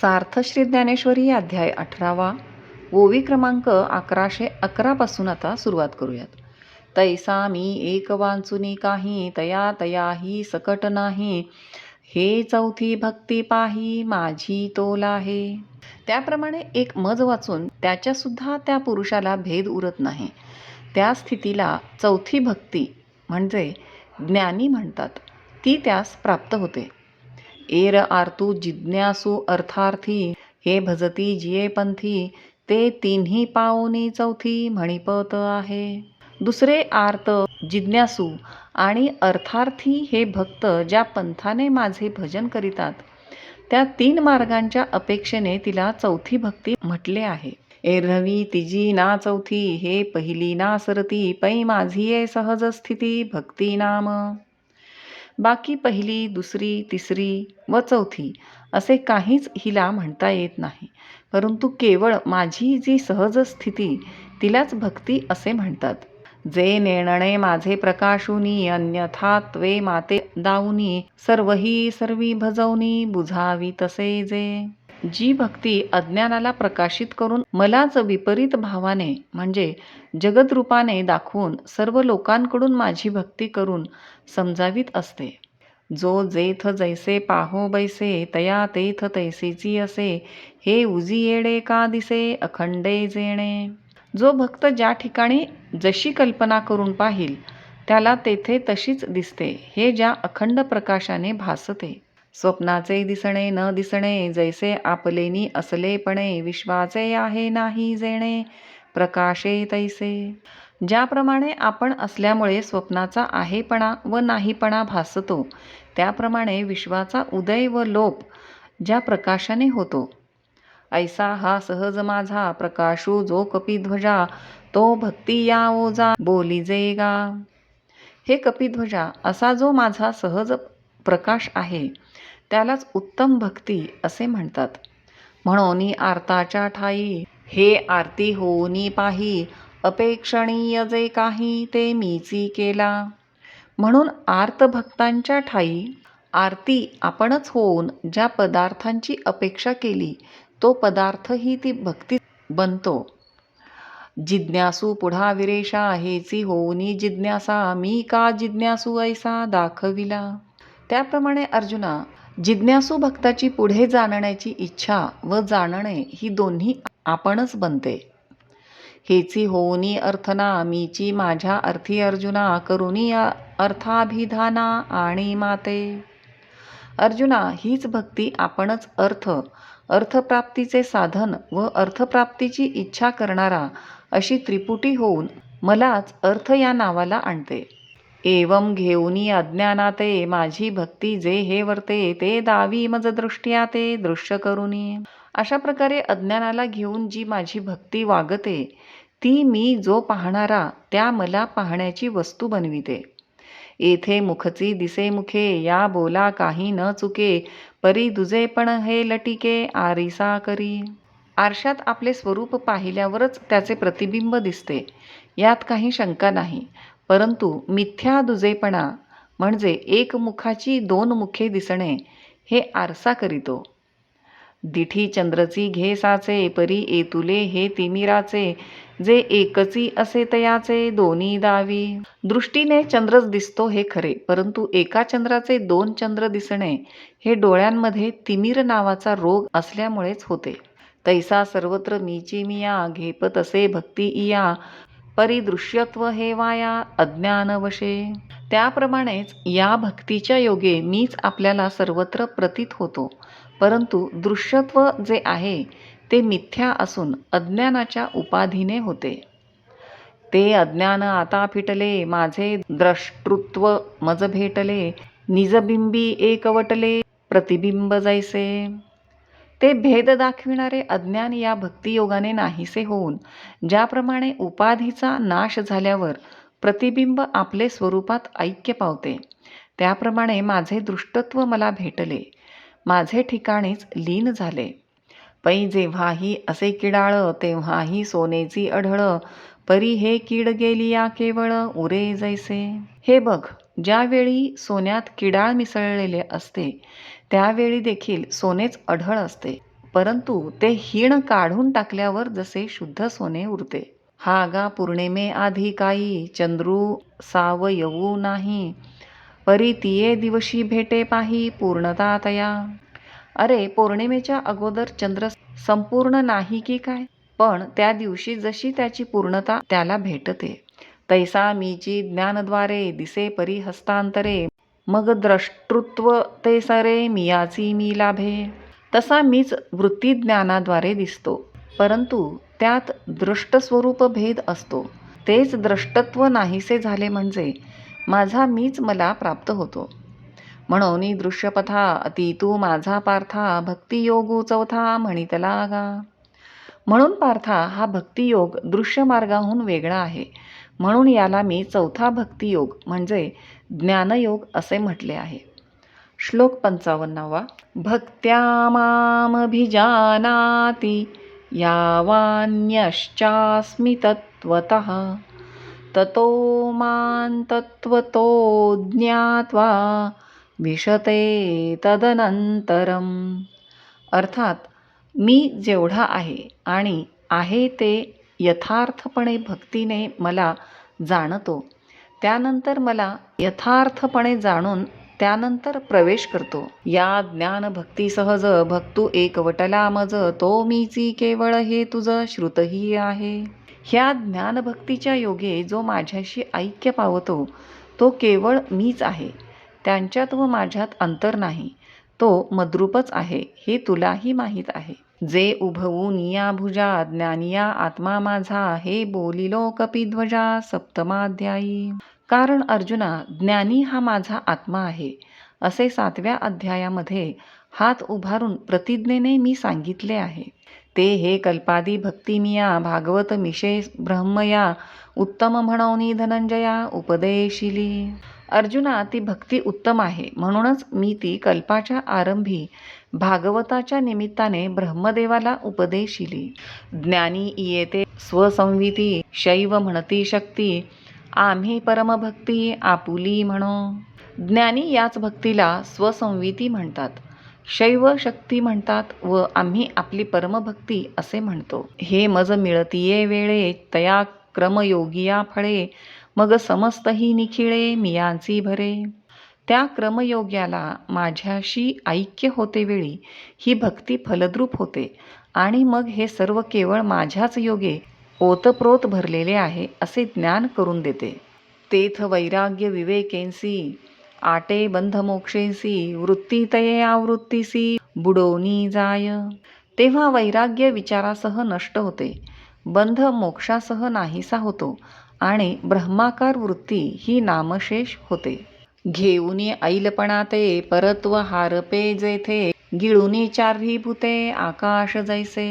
सार्थ श्री ज्ञानेश्वरी अध्याय अठरावा. ओवी क्रमांक अकराशे अकरापासून आता सुरुवात करूयात. तैसा मी एक वांचुनी काही तया तयाही सकट नाही. हे चौथी भक्ती पाही माझी तोल आहे. त्याप्रमाणे एक मज वाचून त्याच्यासुद्धा त्या पुरुषाला भेद उरत नाही. त्या स्थितीला चौथी भक्ती म्हणजे ज्ञानी म्हणतात. ती त्यास प्राप्त होते. एर आर्तू जिज्ञासू अर्थार्थी हे भजती जिये पंथी ते तिन्ही पाऊनी चौथी म्हणिपत आहे. दुसरे आर्त जिज्ञासू आणि अर्थार्थी हे भक्त ज्या पंथाने माझे भजन करीतात त्या तीन मार्गांच्या अपेक्षेने तिला चौथी भक्ती म्हटले आहे. एरवी तिजी ना चौथी हे पहिली ना सरती पै माझी सहज स्थिती भक्ती नाम. बाकी पहिली दुसरी तिसरी व चौथी असे काहीच हिला म्हणता येत नाही. परंतु केवळ माझी जी सहज स्थिती तिलाच भक्ती असे म्हणतात. जे नेणणे माझे प्रकाशुनी अन्यथा त्वे माते दाऊनी सर्वही सर्वी भजवनी बुझावी तसे जे. जी भक्ती अज्ञानाला प्रकाशित करून मलाच विपरीत भावाने म्हणजे जगदरूपाने दाखवून सर्व लोकांकडून माझी भक्ती करून समजावीत असते. जो जेथ जैसे पाहो बैसे तया तेथ तैसेची असे हे उजी येडे का दिसे अखंडे जेणे. जो भक्त ज्या ठिकाणी जशी कल्पना करून पाहिल त्याला तेथे तशीच दिसते हे ज्या अखंड प्रकाशाने भासते. स्वप्नाचे दिसणे न दिसणे जैसे आपलेनी असलेपणे विश्वाचे आहे नाही जेणे प्रकाशे तैसे. ज्याप्रमाणे आपण असल्यामुळे स्वप्नाचा आहेपणा व नाहीपणा भासतो त्याप्रमाणे विश्वाचा उदय व लोप ज्या प्रकाशाने होतो. ऐसा हा सहज माझा प्रकाशू जो कपिध्वजा तो भक्ती या ओजा बोली जेगा हे कपिध्वजा असा जो माझा सहज प्रकाश आहे त्यालाच उत्तम भक्ती असे म्हणतात. म्हणून आरताच्या ठाई हे आरती होऊनी पाही अपेक्षणीय जे काही ते मीची केला. म्हणून आर्तभक्तांच्या ठाई आरती आपणच होऊन ज्या पदार्थांची अपेक्षा केली तो पदार्थही ती भक्ती बनतो. जिज्ञासू पुढा विरेषा हेची होऊनी जिज्ञासा मी का जिज्ञासू ऐसा दाखविला? त्याप्रमाणे अर्जुना जिज्ञासू भक्ताची पुढे जाणण्याची इच्छा व जाणणे ही दोन्ही आपणच बनते. हेची होऊनी अर्थना मीची माझ्या अर्थी अर्जुना करुनी अर्थाभिधाना आणि माते. अर्जुना हीच भक्ती आपणच अर्थ अर्थप्राप्तीचे साधन व अर्थप्राप्तीची इच्छा करणारा अशी त्रिपुटी होऊन मलाच अर्थ या नावाला आणते. एवम घेऊनी अज्ञानाते माझी भक्ती जे हे वर्ते ते दावी मज दृष्ट्या ते दृश्य करुनी अशा प्रकारे अज्ञानाला घेऊन जी माझी भक्ती वागते ती मी जो पाहणारा त्या मला पाहण्याची वस्तू बनविते. येथे मुखची दिसे मुखे या बोला काही न चुके परी दुजे पण हे लटिके आरिसा करी. आरशात आपले स्वरूप पाहिल्यावरच त्याचे प्रतिबिंब दिसते. यात काही शंका नाही. परंतु मिथ्या दुजेपणा म्हणजे एक मुखाची दोन मुखे दिसणे हे आरसा करीतो. दिठी चंद्रची घे साचे परी एतुले हे तिमिराचे जे एकची असे तयाचे दोन्ही दावी. दृष्टीने चंद्रच दिसतो हे खरे परंतु एका चंद्राचे दोन चंद्र दिसणे हे डोळ्यांमध्ये तिमीर नावाचा रोग असल्यामुळेच होते. तैसा सर्वत्र मीची मिया घेपत असे भक्ती इया परिदृश्यत्व हे वाया अज्ञानवशे. त्याप्रमाणेच या भक्तीच्या योगे मीच आपल्याला सर्वत्र प्रतीत होतो. परंतु दृश्यत्व जे आहे ते मिथ्या असून अज्ञानाच्या उपाधीने होते. ते अज्ञान आता फिटले माझे द्रष्टृत्व मज भेटले निजबिंबी एकवटले प्रतिबिंब जायसे ते भेद दाखविणारे अज्ञान या भक्तियोगाने नाहीसे होऊन ज्याप्रमाणे उपाधीचा नाश झाल्यावर प्रतिबिंब आपले स्वरूपात ऐक्य पावते. त्याप्रमाणे माझे दृष्टत्व मला भेटले. माझे ठिकाणीच लीन झाले. पै जेव्हाही असे किडाळ तेव्हाही सोनेची अढळ परी हे कीड गेली या केवळ उरे जैसे. हे बघ ज्यावेळी सोन्यात किडाळ मिसळलेले असते त्यावेळी देखील सोनेच अढळ असते. परंतु ते हीण काढून टाकल्यावर जसे शुद्ध सोने उरते. हा गा पौर्णिमे आधी काही चंद्रू साव येऊ नाही. परी तिये दिवशी भेटे पाही पूर्णता तया. अरे पौर्णिमेच्या अगोदर चंद्र संपूर्ण नाही की काय? पण त्या दिवशी जशी त्याची पूर्णता त्याला भेटते. तैसा मीची ज्ञानद्वारे दिसे परी हस्तांतरे. मग द्रष्टृत्व ते सारे मियाची मी लाभे. तसा मीच वृत्तीज्ञानाद्वारे दिसतो. परंतु त्यात दृष्टस्वरूप भेद असतो. तेच द्रष्टत्व नाहीसे झाले म्हणजे माझा मीच मला प्राप्त होतो. म्हणून दृश्यपथा अति तू माझा पार्था भक्तियोगू चौथा म्हणितला गा म्हणून पार्था हा भक्तियोग दृश्य मार्गाहून वेगळा आहे. म्हणून याला मी चौथा भक्तियोग म्हणजे ज्ञानयोग असे म्हटले आहे. श्लोक पंचावन्नावा. भक्त्या मामभिजानाती यावान्यश्चास्मि तत्त्वतः। ततो मां तत्त्वतो ज्ञात्वा विशते तदनंतरम अर्थात मी जेवढा आहे आणि आहे ते यथार्थपणे भक्तीने मला जाणतो त्यानंतर मला यथार्थपणे जाणून त्यानंतर प्रवेश करतो. या ज्ञान भक्ती सहज भक्तू एकवटला मज तो मीची केवळ हे तुझं श्रुतही आहे. ह्या ज्ञानभक्तीच्या योगे जो माझ्याशी ऐक्य पावतो तो केवळ मीच आहे. त्यांच्यात व माझ्यात अंतर नाही. तो मद्रूपच आहे हे तुलाही माहीत आहे. जे उभवून या भुजा ज्ञानिया आत्मा माझा हे बोलिलो कपिध्वजा सप्तमाध्यायी. कारण अर्जुना ज्ञानी हा माझा आत्मा आहे. असे सातव्या अध्यायामध्ये हात उभारून प्रतिज्ञेने मी सांगितले आहे. ते हे कल्पादी भक्तिमिया भागवत मिशे ब्रह्मया उत्तम म्हणवनी धनंजया उपदेशिली. अर्जुना ती भक्ती उत्तम आहे. म्हणूनच मी ती कल्पाच्या आरंभी भागवताच्या निमित्ताने ब्रह्मदेवाला उपदेशिली. ज्ञानी येते स्वसंविती शैव म्हणती शक्ती आम्ही परमभक्ती आपुली म्हणो. ज्ञानी याच भक्तीला स्वसंविती म्हणतात. शैव शक्ती म्हणतात व आम्ही आपली परमभक्ती असे म्हणतो. हे मज मिळतीये वेळे तया क्रमयोगिया फळे. मग समस्तही निखिळे मियांची भरे. त्या क्रमयोग्याला माझ्याशी ऐक्य होते वेळी. ही भक्ती फलद्रूप होते. आणि मग हे सर्व केवळ माझ्याच योगे ओतप्रोत भरलेले आहे असे ज्ञान करून देते. तेथ वैराग्य विवेकेंसी आटे बंध मोक्षेंसी वृत्ती तये आवृत्तीसी बुडोनी जाय. तेव्हा वैराग्य विचारासह नष्ट होते. बंध मोक्षासह नाहीसा होतो आणि ब्रह्माकार वृत्ती ही नामशेष होते. घेऊनी ऐलपणा ते परत्व हारपे जेथे गिळुनी चारही भूते आकाश जैसे.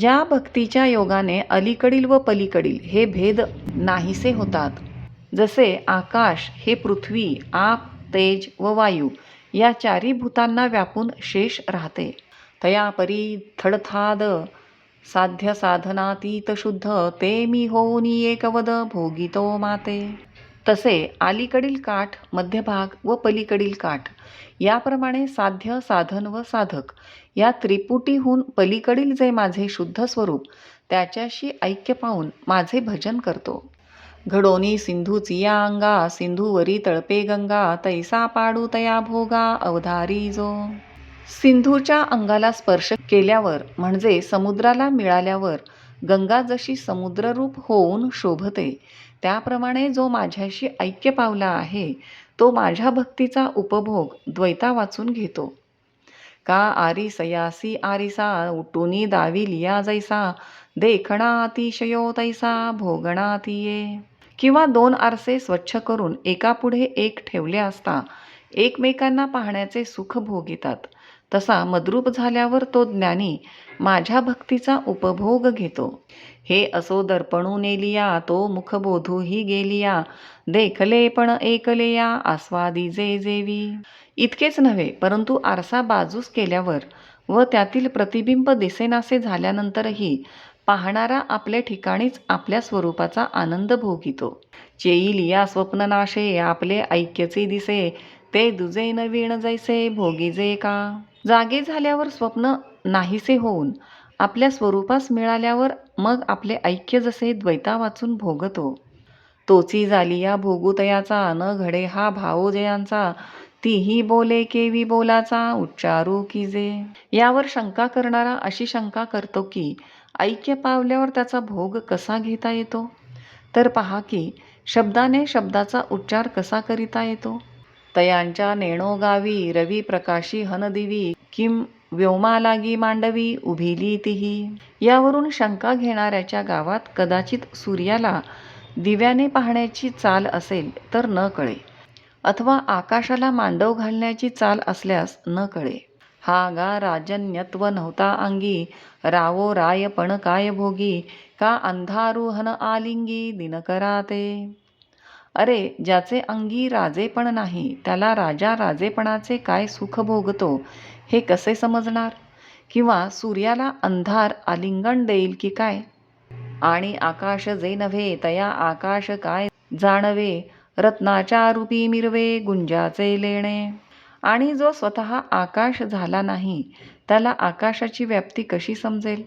ज्या भक्तीच्या योगाने अलीकडील व पलीकडील हे भेद नाहीसे होतात. जसे आकाश हे पृथ्वी आप तेज व वायू या चारी भूतांना व्यापून शेष राहते. तया परी थडथाद साध्य साधनातीत शुद्ध ते मी होऊन एकवद भोगितो माते. तसे अलीकडील काठ मध्यभाग व पलीकडील काठ याप्रमाणे साध्य साधन व साधक या त्रिपुटीहून पलीकडील जे माझे शुद्ध स्वरूप त्याच्याशी ऐक्य पाहून माझे भजन करतो. घडोनी सिंधूची या अंगा सिंधूवरी तळपे गंगा तैसा पाडू तया भोगा अवधारी जो. सिंधूच्या अंगाला स्पर्श केल्यावर म्हणजे समुद्राला मिळाल्यावर गंगा जशी समुद्ररूप होऊन शोभते त्याप्रमाणे जो माझ्याशी ऐक्य पावला आहे तो माझ्या भक्तीचा उपभोग द्वैता वाचून घेतो. का आरी सयासी आरिसा उटुनी दावी लिया जैसा देखणा अतिशयो तैसा भोगणा तिये. किंवा दोन आरसे स्वच्छ करून एकापुढे एक ठेवले असता एकमेकांना पाहण्याचे सुख भोगितात तसा मद्रूप झाल्यावर तो ज्ञानी माझ्या भक्तीचा उपभोग घेतो. हे असो दर्पणू नेलिया तो मुखबोधूही गेलिया. देखले पण एकलेया आस्वादी जे जेवी. इतकेच नव्हे परंतु आरसा बाजूस केल्यावर व त्यातील प्रतिबिंब दिसेनासे झाल्यानंतरही पाहणारा आपल्या ठिकाणीच आपल्या स्वरूपाचा आनंद भोगितो. चेईलिया स्वप्ननाशे आपले ऐक्यचे दिसे ते दुजे नवीण जैसे भोगीजे का? जागे झाल्यावर स्वप्न नाहीसे होऊन आपल्या स्वरूपास मिळाल्यावर मग आपले ऐक्य जसे द्वैता वाचून भोगतो. तोची झाली या भोगुतयाचा न घडे हा भावोजयांचा. तीही बोले केवी बोलाचा उच्चारू की जे. यावर शंका करणारा अशी शंका करतो की ऐक्य पावल्यावर त्याचा भोग कसा घेता येतो? तर पहा की शब्दाने शब्दाचा उच्चार कसा करिता येतो? तयांच्या नेणोगावी रवी प्रकाशी हनदिवी किम व्योमालागी मांडवी उभिली तिही यावरून शंका घेणाऱ्याच्या गावात कदाचित सूर्याला दिव्याने पाहण्याची चाल असेल तर न कळे. अथवा आकाशाला मांडव घालण्याची चाल असल्यास न कळे. हा गा राजन्यत्व नव्हता अंगी. रावो राय पण काय भोगी? का अंधारुहन आलिंगी? दिनकरा ते अरे ज्याचे अंगी राजेपण नाही त्याला राजा राजेपणाचे काय सुख भोगतो? हे कसे समजणार? किंवा सूर्याला अंधार आलिंगन देईल की काय? आणि आकाश जे नव्हे तया आकाश काय जाणवे? रत्नाच्या रूपी मिरवे गुंजाचे लेणे. आणि जो स्वतः आकाश झाला नाही त्याला आकाशाची व्याप्ती कशी समजेल?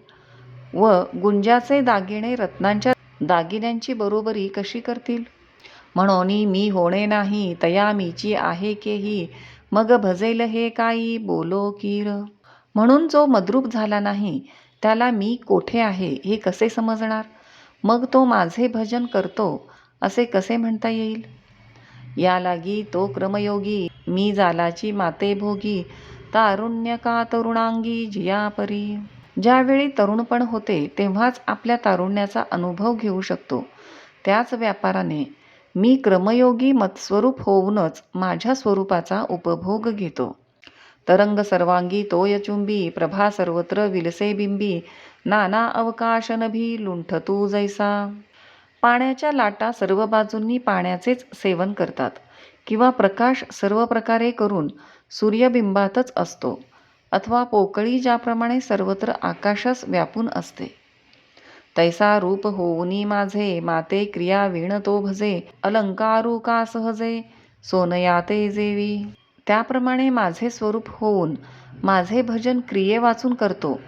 व गुंजाचे दागिने रत्नांच्या दागिन्यांची बरोबरी कशी करतील? म्हणून मी होणे नाही तया मीची आहे केही मग भजेल हे काही बोलो कीर. म्हणून जो मद्रूप झाला नाही त्याला मी कोठे आहे हे कसे समजणार? मग तो माझे भजन करतो असे कसे म्हणता येईल? या लागी तो क्रमयोगी मी जालाची माते भोगी तारुण्य का तरुणांगी जिया परी. ज्यावेळी तरुणपण होते तेव्हाच आपल्या तारुण्याचा अनुभव घेऊ शकतो. त्याच व्यापाराने मी क्रमयोगी मत्स्वरूप होऊनच माझ्या स्वरूपाचा उपभोग घेतो. तरंग सर्वांगी तोयचुंबी प्रभा सर्वत्र विलसे बिंबी नाना अवकाश नभी लुंठतू जैसा. पाण्याच्या लाटा सर्व बाजूंनी पाण्याचेच सेवन करतात किंवा प्रकाश सर्व प्रकारे करून सूर्यबिंबातच असतो अथवा पोकळी ज्याप्रमाणे सर्वत्र आकाशास व्यापून असते. तैसा रूप होऊनी माझे माते क्रिया वीण तो भजे अलंकारू का सहजे? सोनयाते जेवी. त्याप्रमाणे माझे स्वरूप होऊन माझे भजन क्रिये वाचून करतो.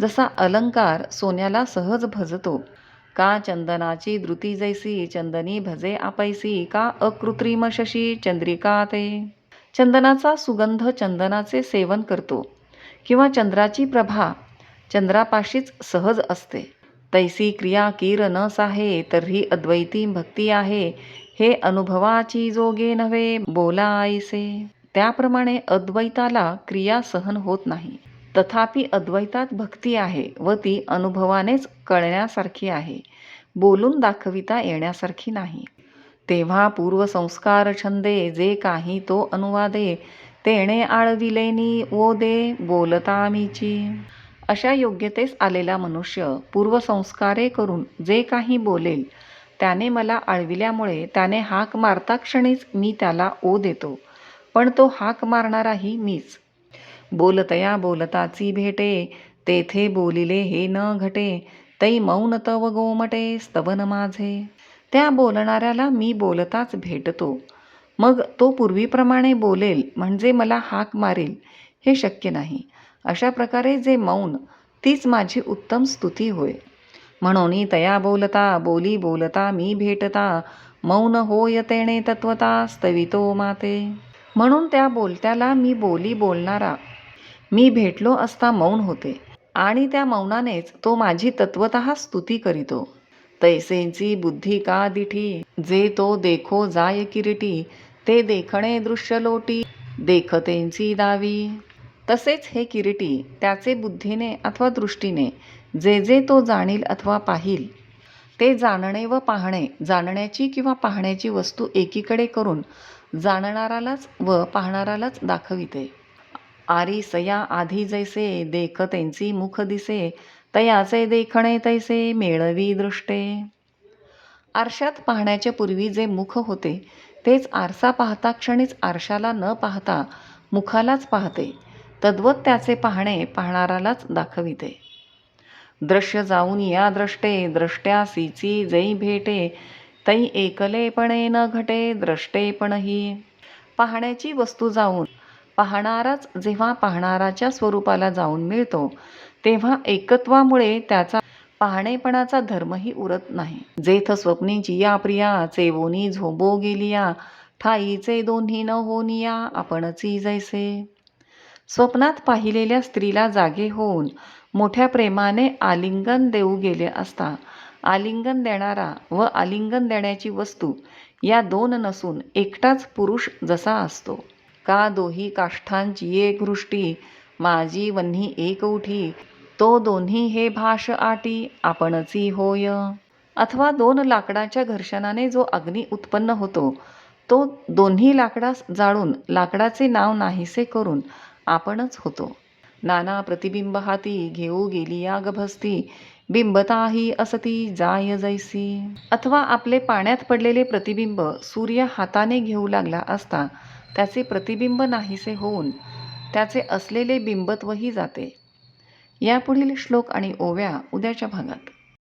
जसा अलंकार सोन्याला सहज भजतो. का चंदनाची द्रुती जैसी चंदनी भजे आपैसी का अकृत्रिम शशी चंद्रिका ते. चंदनाचा सुगंध चंदनाचे सेवन करतो. किंवा चंद्राची प्रभा चंद्रापाशीच सहज असते. तैसी क्रिया कीर आहे साहे तर्ही अद्वैती भक्ती आहे. हे अनुभवाची जोगे नव्हे बोला आईसे त्याप्रमाणे अद्वैताला क्रिया सहन होत नाही. तथापि अद्वैतात भक्ती आहे व ती अनुभवानेच कळण्यासारखी आहे. बोलून दाखविता येण्यासारखी नाही. तेव्हा पूर्वसंस्कार छंदे जे काही तो अनुवादे तेणे आळविलेनी ओ दे बोलता मीची अशा योग्यतेस आलेला मनुष्य पूर्वसंस्कारे करून जे काही बोलेल त्याने मला आळविल्यामुळे त्याने हाक मारता क्षणीच मी त्याला ओ देतो पण तो हाक मारणाराही मीच. बोलतया बोलताची भेटे तेथे बोलिले हे न घटे तै मौन तव गोमटे स्तवन माझे. त्या बोलणाऱ्याला मी बोलताच भेटतो. मग तो पूर्वीप्रमाणे बोलेल म्हणजे मला हाक मारेल हे शक्य नाही. अशा प्रकारे जे मौन तीच माझी उत्तम स्तुती होय. म्हणून तया बोलता बोली बोलता मी भेटता मौन होय तेणे तत्वता स्तवितो माते. म्हणून त्या बोलत्याला मी बोली बोलणारा मी भेटलो असता मौन होते. आणि त्या मौनानेच तो माझी तत्वत स्तुती करीतो. तैसेंची बुद्धी का दिठी जे तो देखो जाय किरीटी ते देखणे दृश्य लोटी देखतेंची दावी. तसेच हे किरीटी त्याचे बुद्धीने अथवा दृष्टीने जे जे तो जाणील अथवा पाहिल ते जाणणे व पाहणे जाणण्याची किंवा पाहण्याची वस्तू एकीकडे करून जाणणारालाच व पाहणारालाच दाखविते. आरी सया आधी जैसे देख त्यांची मुख दिसे तयाचे देखणे तैसे मेळवी दृष्टे. आरशात पाहण्याच्या पूर्वी जे मुख होते तेच आरसा पाहता क्षणीच आरशाला न पाहता मुखालाच पाहते. तद्वत त्याचे पाहणे पाहणारालाच दाखविते. दृश्य जाऊन या द्रष्टे द्रष्ट्यासीची जै भेटे तै एकलेपणे न घटे द्रष्टेपणही पाहण्याची वस्तू जाऊन पाहणाराच जेव्हा पाहणाराच्या स्वरूपाला जाऊन मिळतो तेव्हा एकत्वामुळे त्याचा पाहणेपणाचा धर्मही उरत नाही. जेथ स्वप्नीची या प्रिया चेवोनी झोंबो गेलिया ठाईचे दोन्ही न होनिया आपणची जैसे. स्वप्नात पाहिलेल्या स्त्रीला जागे होऊन मोठ्या प्रेमाने आलिंगन देऊ गेले असता आलिंगन देणारा व आलिंगन देण्याची वस्तू या दोन नसून एकटाच पुरुष जसा असतो. का दोही काष्ठांची एक वृष्टी माझी वन्ही एक उठी तो दोन्ही हे भाष आटी आपणची होय? अथवा दोन लाकडाच्या घर्षणाने जो अग्नी उत्पन्न होतो तो दोन्ही लाकडास जाळून लाकडाचे नाव नाहीसे करून आपणच होतो. नाना प्रतिबिंब हाती घेऊ गेली या गभस्ती बिंबताही असती जाय जैसी. अथवा आपले पाण्यात पडलेले प्रतिबिंब सूर्य हाताने घेऊ लागला असता त्याचे प्रतिबिंब नाहीसे होऊन त्याचे असलेले बिंबत्वही जाते. यापुढील श्लोक आणि ओव्या उद्याच्या भागात.